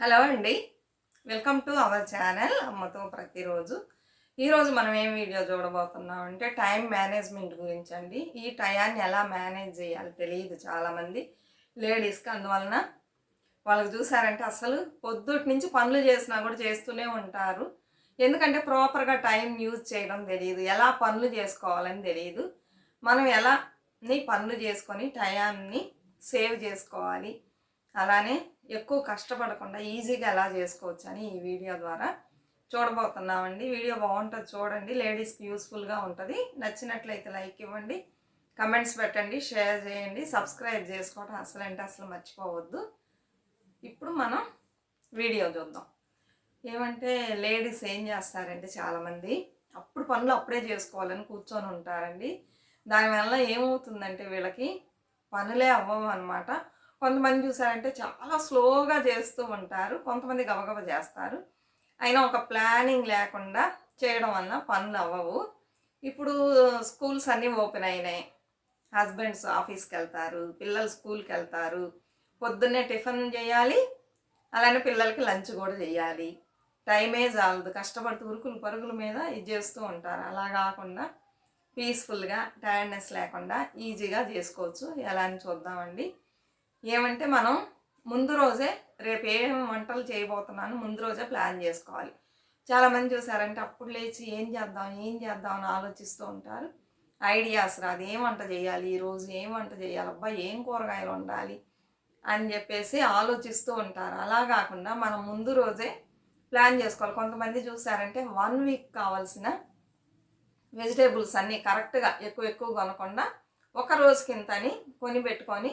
Hello అండి. Welcome to our channel అమ్మతో ప్రతిరోజు. ఈరోజు మనం ఏం వీడియో చూడబోతున్నాం అంటే టైం మేనేజ్మెంట్ గురించి అండి. ఈ టయాన్ని ఎలా మేనేజ్ చేయాలి తెలియదు చాలామంది లేడీస్కి. అందువలన వాళ్ళకి చూసారంటే అసలు పొద్దుటి నుంచి పనులు చేసినా కూడా చేస్తూనే ఉంటారు. ఎందుకంటే ప్రాపర్గా టైం యూజ్ చేయడం తెలియదు. ఎలా పనులు చేసుకోవాలని తెలియదు. మనం ఎలా పనులు చేసుకొని టయాన్ని సేవ్ చేసుకోవాలి. అలానే ఎక్కువ కష్టపడకుండా ఈజీగా ఎలా చేసుకోవచ్చు అని ఈ వీడియో ద్వారా చూడబోతున్నామండి. వీడియో బాగుంటుంది చూడండి. లేడీస్కి యూస్ఫుల్గా ఉంటుంది. నచ్చినట్లయితే లైక్ ఇవ్వండి. కమెంట్స్ పెట్టండి షేర్ చేయండి. సబ్స్క్రైబ్ చేసుకోవడం అసలు అంటే అసలు మర్చిపోవద్దు. ఇప్పుడు మనం వీడియో చూద్దాం. ఏమంటే లేడీస్ ఏం చేస్తారంటే చాలామంది అప్పుడు పనులు అప్పుడే చేసుకోవాలని కూర్చొని ఉంటారండి. దానివల్ల ఏమవుతుందంటే వీళ్ళకి పనులే అవ్వవు అనమాట కొంతమంది చూసారంటే చాలా స్లోగా చేస్తూ ఉంటారు కొంతమంది గబగబ చేస్తారు. అయినా ఒక ప్లానింగ్ లేకుండా చేయడం వల్ల పనులు అవ్వవు. ఇప్పుడు స్కూల్స్ అన్నీ ఓపెన్ అయినాయి. హస్బెండ్స్ ఆఫీస్కి వెళ్తారు పిల్లలు స్కూల్కి వెళ్తారు పొద్దున్నే టిఫిన్ చేయాలి అలానే పిల్లలకి లంచ్ కూడా చేయాలి. టైమే చాలదు కష్టపడుతూ ఉరుకులు పరుగుల మీద ఇది చేస్తూ ఉంటారు. అలా కాకుండా పీస్ఫుల్గా టైర్డ్నెస్ లేకుండా ఈజీగా చేసుకోవచ్చు. ఎలా అని చూద్దామండి. ఏమంటే మనం ముందు రోజే రేపు ఏం వంటలు చేయబోతున్నాను ముందు రోజే ప్లాన్ చేసుకోవాలి. చాలామంది చూసారంటే అప్పుడు లేచి ఏం చేద్దాం ఏం చేద్దాం అని ఆలోచిస్తూ ఉంటారు. ఐడియాస్ రాదు. ఏం వంట చేయాలి? ఈరోజు ఏం వంట చేయాలి? అబ్బా ఏం కూరగాయలు వండాలి? అని చెప్పేసి ఆలోచిస్తూ ఉంటారు. అలా కాకుండా మనం ముందు రోజే ప్లాన్ చేసుకోవాలి. కొంతమంది చూసారంటే వన్ వీక్ కావాల్సిన వెజిటేబుల్స్ అన్నీ కరెక్ట్గా ఎక్కువ ఎక్కువ కొనకుండా ఒక రోజుకింతని కొని పెట్టుకొని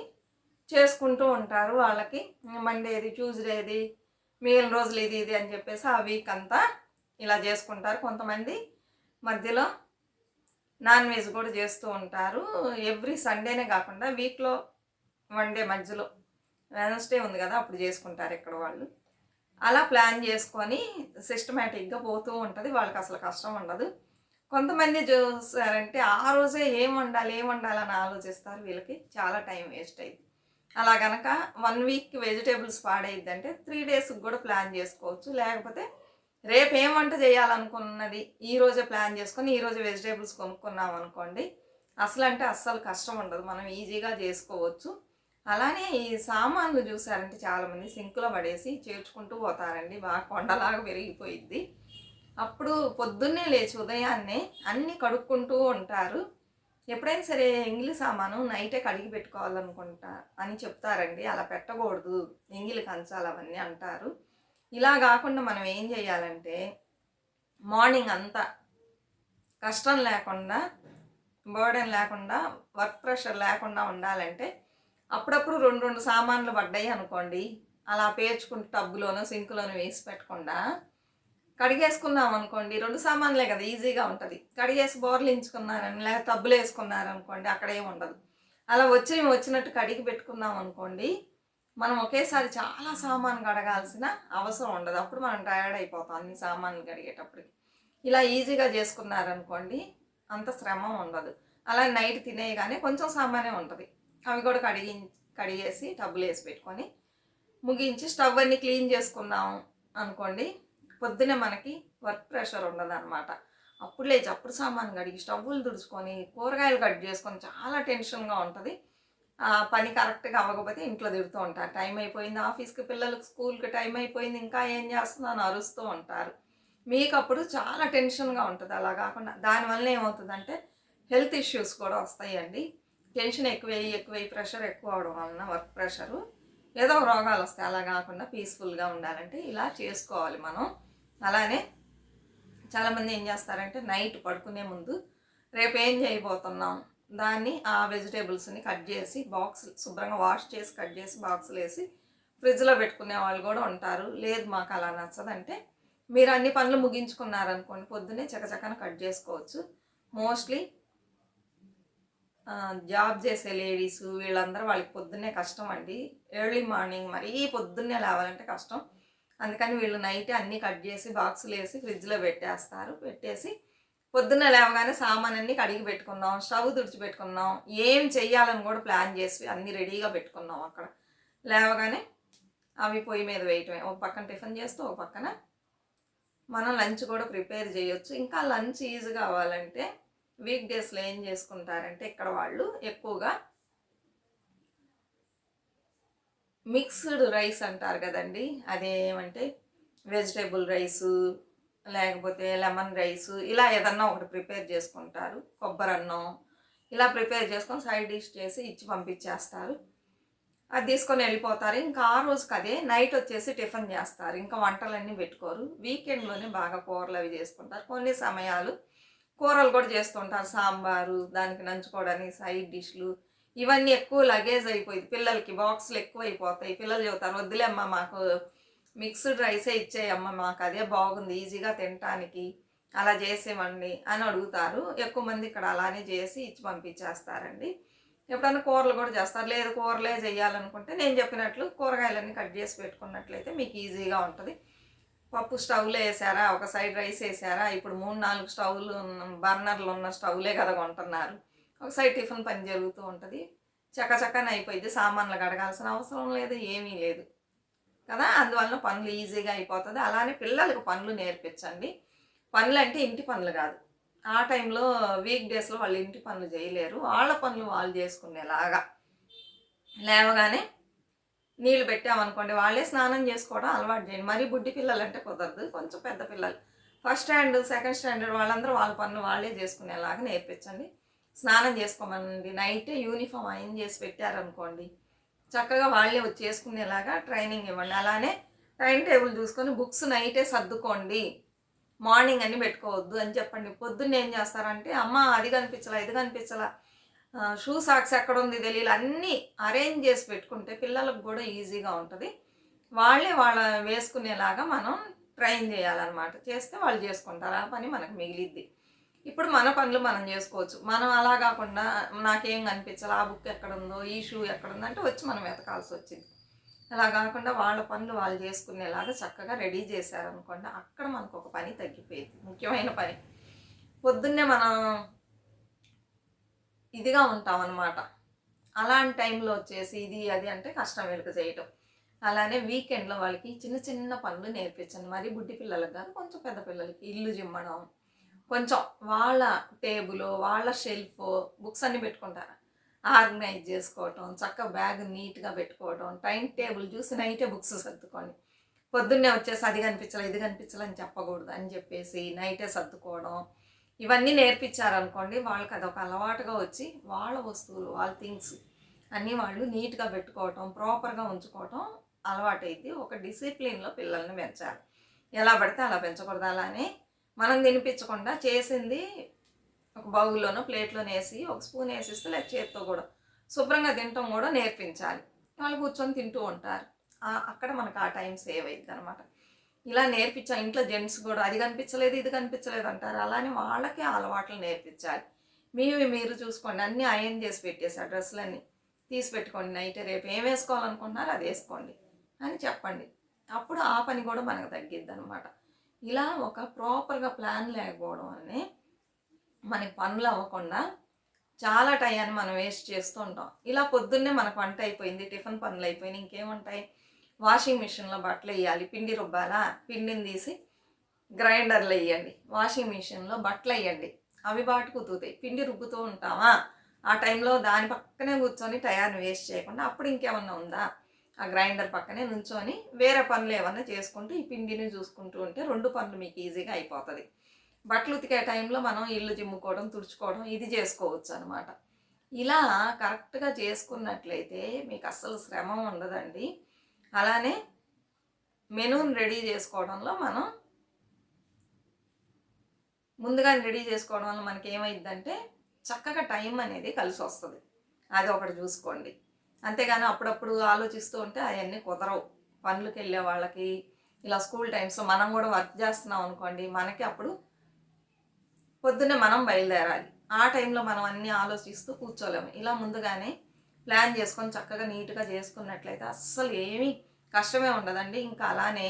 చేసుకుంటూ ఉంటారు వాళ్ళకి. మండేది ట్యూస్డేది మిగిలిన రోజులు ఇది ఇది అని చెప్పేసి ఆ వీక్ అంతా ఇలా చేసుకుంటారు. కొంతమంది మధ్యలో నాన్ వెజ్ కూడా చేస్తూ ఉంటారు. ఎవ్రీ సండేనే కాకుండా వీక్లో వన్ డే మధ్యలో వెనస్డే ఉంది కదా అప్పుడు చేసుకుంటారు ఇక్కడ వాళ్ళు. అలా ప్లాన్ చేసుకొని సిస్టమేటిక్గా పోతూ ఉంటుంది. వాళ్ళకి అసలు కష్టం ఉండదు. కొంతమంది చూసారంటే ఆ రోజే ఏం వండాలి ఏం వండాలని ఆలోచిస్తారు. వీళ్ళకి చాలా టైం వేస్ట్ అయింది అలా కనుక వన్ వీక్ వెజిటేబుల్స్ పాడైద్దంటే త్రీ డేస్కి కూడా ప్లాన్ చేసుకోవచ్చు. లేకపోతే రేపు ఏం వంట చేయాలనుకున్నది ఈ రోజే ప్లాన్ చేసుకొని ఈ రోజు వెజిటేబుల్స్ కొనుక్కున్నాం అనుకోండి అసలు అంటే అస్సలు కష్టం ఉండదు. మనం ఈజీగా చేసుకోవచ్చు. అలానే ఈ సామాన్లు చూసారంటే చాలామంది సింకులో పడేసి చేర్చుకుంటూ పోతారండి. బాగా కొండలాగా పెరిగిపోయిద్ది అప్పుడు పొద్దున్నే లేచి ఉదయాన్నే అన్నీ కడుక్కుంటూ ఉంటారు. ఎప్పుడైనా సరే ఎంగిలి సామాను నైటే కడిగి పెట్టుకోవాలనుకుంటా అని చెప్తారండి. అలా పెట్టకూడదు. ఎంగిలి కంచాలు అవన్నీ అంటారు. ఇలా కాకుండా మనం ఏం చేయాలంటే మార్నింగ్ అంతా కష్టం లేకుండా బర్డెన్ లేకుండా వర్క్ ప్రెషర్ లేకుండా ఉండాలంటే అప్పుడప్పుడు రెండు రెండు సామాన్లు పడ్డాయి అనుకోండి. అలా పేర్చుకుంటూ టబ్బులోనో సింకులోనో వేసి పెట్టకుండా కడిగేసుకున్నాం అనుకోండి. రెండు సామాన్లే కదా ఈజీగా ఉంటుంది. కడిగేసి బోర్లించుకున్నారని లేక టబ్బులు వేసుకున్నారనుకోండి అక్కడ ఏమి ఉండదు. అలా వచ్చి వచ్చినట్టు కడిగి పెట్టుకున్నాం అనుకోండి మనం ఒకేసారి చాలా సామాన్ కడగాల్సిన అవసరం ఉండదు. అప్పుడు మనం టయర్డ్ అయిపోతాం అన్ని సామాన్లు కడిగేటప్పటికి. ఇలా ఈజీగా చేసుకున్నారనుకోండి అంత శ్రమ ఉండదు. అలా నైట్ తినేయగానే కొంచెం సామానే ఉంటుంది. అవి కూడా కడిగి కడిగేసి టబ్బులు వేసి పెట్టుకొని ముగించి స్టవ్ అన్ని క్లీన్ చేసుకున్నాం అనుకోండి పొద్దునే మనకి వర్క్ ప్రెషర్ ఉండదు అనమాట అప్పుడు లేచి అప్పుడు సామాన్ కడిగి స్టవ్వులు తుడుచుకొని కూరగాయలు కట్ చేసుకొని చాలా టెన్షన్గా ఉంటుంది. ఆ పని కరెక్ట్గా అవ్వకపోతే ఇంట్లో తిడుతూ ఉంటారు. టైం అయిపోయింది ఆఫీస్కి పిల్లలకు స్కూల్కి టైం అయిపోయింది ఇంకా ఏం చేస్తున్నాను అరుస్తూ ఉంటారు. మీకు అప్పుడు చాలా టెన్షన్గా ఉంటుంది. అలా కాకుండా దానివల్ల ఏమవుతుందంటే హెల్త్ ఇష్యూస్ కూడా వస్తాయండి. టెన్షన్ ఎక్కువ ఎక్కువ ప్రెషర్ ఎక్కువ అవడం వలన వర్క్ ప్రెషరు ఏదో రోగాలు వస్తాయి. అలా కాకుండా పీస్ఫుల్గా ఉండాలంటే ఇలా చేసుకోవాలి మనం. అలానే చాలామంది ఏం చేస్తారంటే నైట్ పడుకునే ముందు రేపు ఏం చేయబోతున్నాం? దాన్ని ఆ వెజిటేబుల్స్ని కట్ చేసి బాక్స్ శుభ్రంగా వాష్ చేసి కట్ చేసి బాక్సులు వేసి ఫ్రిడ్జ్లో పెట్టుకునే వాళ్ళు కూడా ఉంటారు. లేదు మాకు అలా నచ్చదంటే మీరు అన్ని పనులు ముగించుకున్నారనుకోండి పొద్దున్నే చకచకన కట్ చేసుకోవచ్చు. మోస్ట్లీ జాబ్ చేసే లేడీస్ వీళ్ళందరూ వాళ్ళకి పొద్దున్నే కష్టం అండి. ఎర్లీ మార్నింగ్ మరీ పొద్దున్నే లేవాలంటే కష్టం. అందుకని వీళ్ళు నైట్ అన్నీ కట్ చేసి బాక్సులు వేసి ఫ్రిడ్జ్లో పెట్టేస్తారు. పెట్టేసి పొద్దున్న లేవగానే సామాన్ అన్ని కడిగి పెట్టుకున్నాం స్టవ్ తుడిచిపెట్టుకున్నాం ఏం చెయ్యాలని కూడా ప్లాన్ చేసి అన్నీ రెడీగా పెట్టుకున్నాం అక్కడ. లేవగానే అవి పొయ్యి మీద వేయటమే. ఒక పక్కన టిఫిన్ చేస్తూ ఒక పక్కన మనం లంచ్ కూడా ప్రిపేర్ చేయొచ్చు. ఇంకా లంచ్ ఈజీగా కావాలంటే వీక్ డేస్లో ఏం చేసుకుంటారంటే ఇక్కడ వాళ్ళు ఎక్కువగా మిక్స్డ్ రైస్ అంటారు కదండి. అదేమంటే వెజిటేబుల్ రైసు లేకపోతే లెమన్ రైస్ ఇలా ఏదన్నా ఒకటి ప్రిపేర్ చేసుకుంటారు. కొబ్బరి అన్నం ఇలా ప్రిపేర్ చేసుకొని సైడ్ డిష్ చేసి ఇచ్చి పంపించేస్తారు. అది తీసుకొని వెళ్ళిపోతారు. ఇంకా ఆ రోజుకి అదే నైట్ వచ్చేసి టిఫిన్ చేస్తారు. ఇంకా వంటలన్నీ పెట్టుకోరు. వీకెండ్లోనే బాగా కూరలు అవి చేసుకుంటారు. కొన్ని సమయాలు కూరలు కూడా చేస్తుంటారు. సాంబారు దానికి నంచుకోవడానికి సైడ్ డిష్లు ఇవన్నీ ఎక్కువ లగేజ్ అయిపోయింది. పిల్లలకి బాక్సులు ఎక్కువ అయిపోతాయి పిల్లలు చెబుతారు వద్దులేమ్మా మాకు మిక్స్డ్ రైసే ఇచ్చేయమ్మ మాకు అదే బాగుంది ఈజీగా తినటానికి అలా చేసేవండి అని అడుగుతారు. ఎక్కువ మంది ఇక్కడ అలానే చేసి ఇచ్చి పంపించేస్తారండి. ఎప్పుడైనా కూరలు కూడా చేస్తారు. లేదు కూరలే చేయాలనుకుంటే నేను చెప్పినట్లు కూరగాయలన్నీ కట్ చేసి పెట్టుకున్నట్లయితే మీకు ఈజీగా ఉంటుంది. పప్పు స్టవ్లో వేసారా? ఒక సైడ్ రైస్ వేసారా? ఇప్పుడు మూడు నాలుగు స్టవ్లు బర్నర్లు ఉన్న స్టవ్లే కదా కొంటున్నారు. ఒక సైడ్ టిఫిన్ పని జరుగుతూ ఉంటుంది. చక్కచక్కన అయిపోయింది సామాన్లు కడగాల్సిన అవసరం లేదు ఏమీ లేదు. కదా? అందువలన పనులు ఈజీగా అయిపోతుంది. అలానే పిల్లలకు పనులు నేర్పించండి. పనులు అంటే ఇంటి పనులు కాదు. ఆ టైంలో వీక్ డేస్లో వాళ్ళు ఇంటి పనులు చేయలేరు. వాళ్ళ పనులు వాళ్ళు చేసుకునేలాగా. లేవగానే నీళ్ళు పెట్టామనుకోండి వాళ్ళే స్నానం చేసుకోవడం అలవాటు చేయండి. మరీ బుడ్డి పిల్లలు అంటే కుదరదు. కొంచెం పెద్ద పిల్లలు. ఫస్ట్ స్టాండర్డ్ సెకండ్ స్టాండర్డ్ వాళ్ళందరూ వాళ్ళ పనులు వాళ్ళే చేసుకునేలాగా నేర్పించండి. స్నానం చేసుకోమనండి నైటే యూనిఫామ్ అయిన చేసి పెట్టారనుకోండి చక్కగా వాళ్ళే వచ్చి చేసుకునేలాగా ట్రైనింగ్ ఇవ్వండి. అలానే టైం టేబుల్ చూసుకొని బుక్స్ నైటే సర్దుకోండి. మార్నింగ్ అని పెట్టుకోవద్దు అని చెప్పండి. పొద్దున్న ఏం చేస్తారంటే అమ్మ అది కనిపించలా ఇది కనిపించలా షూ సాక్స్ ఎక్కడ ఉంది తెలియదు. అన్నీ అరేంజ్ చేసి పెట్టుకుంటే పిల్లలకు కూడా ఈజీగా ఉంటుంది. వాళ్ళే వాళ్ళ వేసుకునేలాగా మనం ట్రైన్ చేయాలన్నమాట. చేస్తే వాళ్ళు చేసుకుంటారు. ఆ పని మనకు మిగిలిద్ది. ఇప్పుడు మన పనులు మనం చేసుకోవచ్చు. మనం అలా కాకుండా నాకేం కనిపించాలి ఆ బుక్ ఎక్కడ ఉందో ఈ షూ ఎక్కడ ఉందో అంటే వచ్చి మనం వెతకాల్సి వచ్చింది. అలా కాకుండా వాళ్ళ పనులు వాళ్ళు చేసుకునేలాగా చక్కగా రెడీ చేశారనుకోండి అక్కడ మనకు ఒక పని తగ్గిపోయింది. ముఖ్యమైన పని. పొద్దున్నే మనం ఇదిగా ఉంటాం అనమాట అలాంటి టైంలో వచ్చేసి ఇది అది అంటే కష్టం వెనుక చేయటం. అలానే వీకెండ్లో వాళ్ళకి చిన్న చిన్న పనులు నేర్పించండి. మరి బుడ్డి పిల్లలకు కాదు కొంచెం పెద్ద పిల్లలకి ఇల్లు జిమ్మడం కొంచెం వాళ్ళ టేబుల్ వాళ్ళ షెల్ఫ్ బుక్స్ అన్నీ పెట్టుకుంటారు. ఆర్గనైజ్ చేసుకోవటం చక్క బ్యాగ్ నీట్గా పెట్టుకోవటం టైం టేబుల్ చూసి నైటే బుక్స్ సర్దుకోండి పొద్దున్నే వచ్చేసి అది కనిపించాలి ఇది కనిపించాలి అని చెప్పకూడదు అని చెప్పేసి నైటే సర్దుకోవడం. ఇవన్నీ నేర్పించారనుకోండి వాళ్ళకి అదొక అలవాటుగా వచ్చి వాళ్ళ వస్తువులు వాళ్ళ థింగ్స్ అన్నీ వాళ్ళు నీట్గా పెట్టుకోవటం ప్రాపర్గా ఉంచుకోవటం అలవాటైతే ఒక డిసిప్లిన్లో పిల్లల్ని పెంచాలి. ఎలా పడితే అలా పెంచకూడదు అలానే మనం తినిపించకుండా చేసింది ఒక బౌల్లోనో ప్లేట్లోనే వేసి ఒక స్పూన్ వేసిస్తే లేక చేత్తో కూడా శుభ్రంగా తినటం కూడా నేర్పించాలి. వాళ్ళు కూర్చొని తింటూ ఉంటారు. అక్కడ మనకు ఆ టైం సేవ్ అయింది అనమాట ఇలా నేర్పించాం ఇంట్లో జెంట్స్ కూడా అది కనిపించలేదు ఇది కనిపించలేదు అంటారు. అలానే వాళ్ళకే అలవాట్లు నేర్పించాలి. మీవి మీరు చూసుకోండి అన్నీ అయన్ చేసి పెట్టేసి ఆ డ్రెస్సులన్నీ. తీసి పెట్టుకోండి నైట్ రేపు ఏం వేసుకోవాలనుకుంటున్నారో అది వేసుకోండి అని చెప్పండి. అప్పుడు ఆ పని కూడా మనకు తగ్గిద్ది అనమాట ఇలా ఒక ప్రాపర్గా ప్లాన్ లేకపోవడం అని మనకి పనులు అవ్వకుండా చాలా టయాన్ని మనం వేస్ట్ చేస్తూ ఉంటాం. ఇలా పొద్దున్నే మనకు వంట అయిపోయింది టిఫిన్ పనులు అయిపోయినాయి ఇంకేముంటాయి? వాషింగ్ మిషన్లో బట్టలు వేయాలి పిండి రుబ్బాలా? పిండిని తీసి గ్రైండర్లో వేయండి. వాషింగ్ మిషన్లో బట్టలు వేయండి. అవి బాటు కుదుతాయి పిండి రుబ్బుతూ ఉంటామా? ఆ టైంలో దాని పక్కనే కూర్చొని టయాన్ని వేస్ట్ చేయకుండా అప్పుడు ఇంకేమన్నా ఉందా? ఆ గ్రైండర్ పక్కనే నుంచొని వేరే పనులు ఏమన్నా చేసుకుంటూ ఈ పిండిని చూసుకుంటూ ఉంటే రెండు పనులు మీకు ఈజీగా అయిపోతుంది. బట్టలు ఉతికే టైంలో మనం ఇల్లు చిమ్ముకోవడం తుడుచుకోవడం ఇది చేసుకోవచ్చు అనమాట ఇలా కరెక్ట్గా చేసుకున్నట్లయితే మీకు అస్సలు శ్రమ ఉండదండి. అలానే మెనూని రెడీ చేసుకోవడంలో మనం ముందుగా రెడీ చేసుకోవడం వల్ల మనకి ఏమైందంటే చక్కగా టైం అనేది కలిసి వస్తుంది అది ఒకటి చూసుకోండి. అంతేగాని అప్పుడప్పుడు ఆలోచిస్తూ ఉంటే అవన్నీ కుదరవు. పనులకు వెళ్ళే వాళ్ళకి ఇలా స్కూల్ టైమ్స్లో మనం కూడా వర్క్ చేస్తున్నాం అనుకోండి మనకి అప్పుడు పొద్దున్నే మనం బయలుదేరాలి. ఆ టైంలో మనం అన్నీ ఆలోచిస్తూ కూర్చోలేము. ఇలా ముందుగానే ప్లాన్ చేసుకొని చక్కగా నీట్గా చేసుకున్నట్లయితే అస్సలు ఏమీ కష్టమే ఉండదండి. ఇంకా అలానే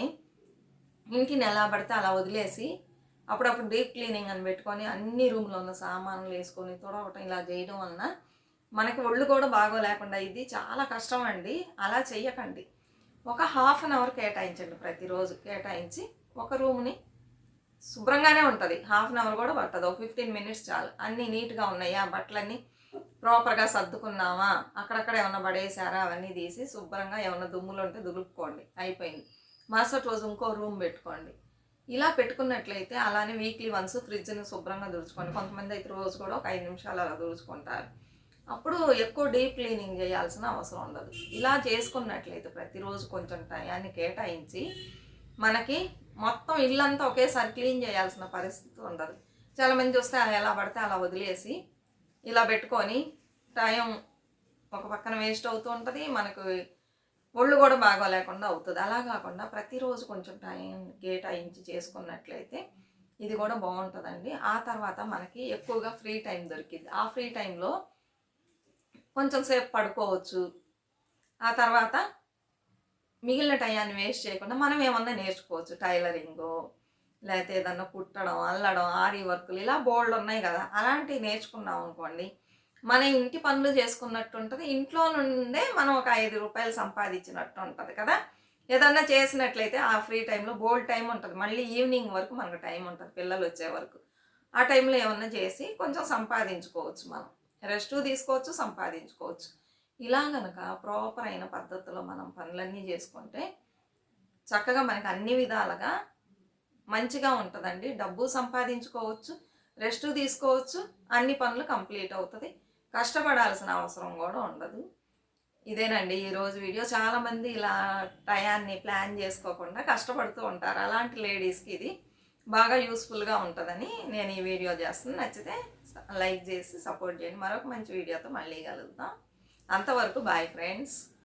ఇంటిని ఎలా పడితే అలా వదిలేసి అప్పుడప్పుడు డీప్ క్లీనింగ్ అని పెట్టుకొని అన్ని రూమ్లో ఉన్న సామాన్లు వేసుకొని తుడవటం ఇలా చేయడం వలన మనకి ఒళ్ళు కూడా బాగోలేకుండా ఇది చాలా కష్టం అండి అలా చెయ్యకండి. ఒక హాఫ్ అన్ అవర్ కేటాయించండి ప్రతిరోజు. కేటాయించి ఒక రూమ్ని శుభ్రంగానే ఉంటుంది. హాఫ్ అన్ అవర్ కూడా పట్టదు. ఒక ఫిఫ్టీన్ మినిట్స్ చాలు. అన్నీ నీట్గా ఉన్నాయా. బట్టలన్నీ ప్రాపర్గా సర్దుకున్నామా? అక్కడక్కడ ఏమన్నా పడేసారా అవన్నీ తీసి శుభ్రంగా ఏమన్నా దుమ్ములు ఉంటే దులుపుకోండి. అయిపోయింది. మరుసటి రోజు ఇంకో రూమ్ పెట్టుకోండి. ఇలా పెట్టుకున్నట్లయితే అలానే వీక్లీ వన్స్ ఫ్రిడ్జ్ని శుభ్రంగా దుడుచుకోండి కొంతమంది అయితే రోజు కూడా ఒక ఐదు నిమిషాలు అలా దుడుచుకుంటారు అప్పుడు ఎక్కువ డీప్ క్లీనింగ్ చేయాల్సిన అవసరం ఉండదు. ఇలా చేసుకున్నట్లయితే ప్రతిరోజు కొంచెం టయాన్ని కేటాయించి మనకి మొత్తం ఇల్లంతా ఒకేసారి క్లీన్ చేయాల్సిన పరిస్థితి ఉండదు. చాలామంది చూస్తే అలా ఎలా పడితే అలా వదిలేసి ఇలా పెట్టుకొని టైం ఒక పక్కన వేస్ట్ అవుతూ ఉంటుంది మనకు ఒళ్ళు కూడా బాగోలేకుండా అవుతుంది. అలా కాకుండా ప్రతిరోజు కొంచెం టైం కేటాయించి చేసుకున్నట్లయితే ఇది కూడా బాగుంటుందండి. ఆ తర్వాత మనకి ఎక్కువగా ఫ్రీ టైం దొరికింది ఆ ఫ్రీ టైంలో కొంచెం సేపు పడుకోవచ్చు. ఆ తర్వాత మిగిలిన టయాన్ని వేస్ట్ చేయకుండా మనం ఏమన్నా నేర్చుకోవచ్చు. టైలరింగు లేకపోతే ఏదన్నా కుట్టడం అల్లడం ఆరి వర్కులు ఇలా బోల్డ్ ఉన్నాయి కదా. అలాంటివి నేర్చుకున్నాం అనుకోండి మన ఇంటి పనులు చేసుకున్నట్టు ఉంటుంది. ఇంట్లో నుండే మనం ఒక ఐదు రూపాయలు సంపాదించినట్టు ఉంటుంది కదా. ఏదన్నా చేసినట్లయితే ఆ ఫ్రీ టైంలో బోల్డ్ టైం ఉంటుంది. మళ్ళీ ఈవినింగ్ వరకు మనకు టైం ఉంటుంది పిల్లలు వచ్చే వరకు. ఆ టైంలో ఏమన్నా చేసి కొంచెం సంపాదించుకోవచ్చు మనం. రెస్ట్ తీసుకోవచ్చు సంపాదించుకోవచ్చు. ఇలా గనక ప్రాపర్ అయిన పద్ధతిలో మనం పనులన్నీ చేసుకుంటే చక్కగా మనకి అన్ని విధాలుగా మంచిగా ఉంటుందండి. డబ్బు సంపాదించుకోవచ్చు రెస్ట్ తీసుకోవచ్చు అన్ని పనులు కంప్లీట్ అవుతుంది. కష్టపడాల్సిన అవసరం కూడా ఉండదు. ఇదేనండి ఈరోజు వీడియో. చాలామంది ఇలా టయాన్ని ప్లాన్ చేసుకోకుండా కష్టపడుతూ ఉంటారు. అలాంటి లేడీస్కి ఇది బాగా యూస్ఫుల్గా ఉంటుందని నేను ఈ వీడియో చేస్తాను నచ్చితే లైక్ చేసి సపోర్ట్ చేయండి. మరొక మంచి వీడియోతో మళ్ళీ కలుద్దాం. అంతవరకు బాయ్ ఫ్రెండ్స్.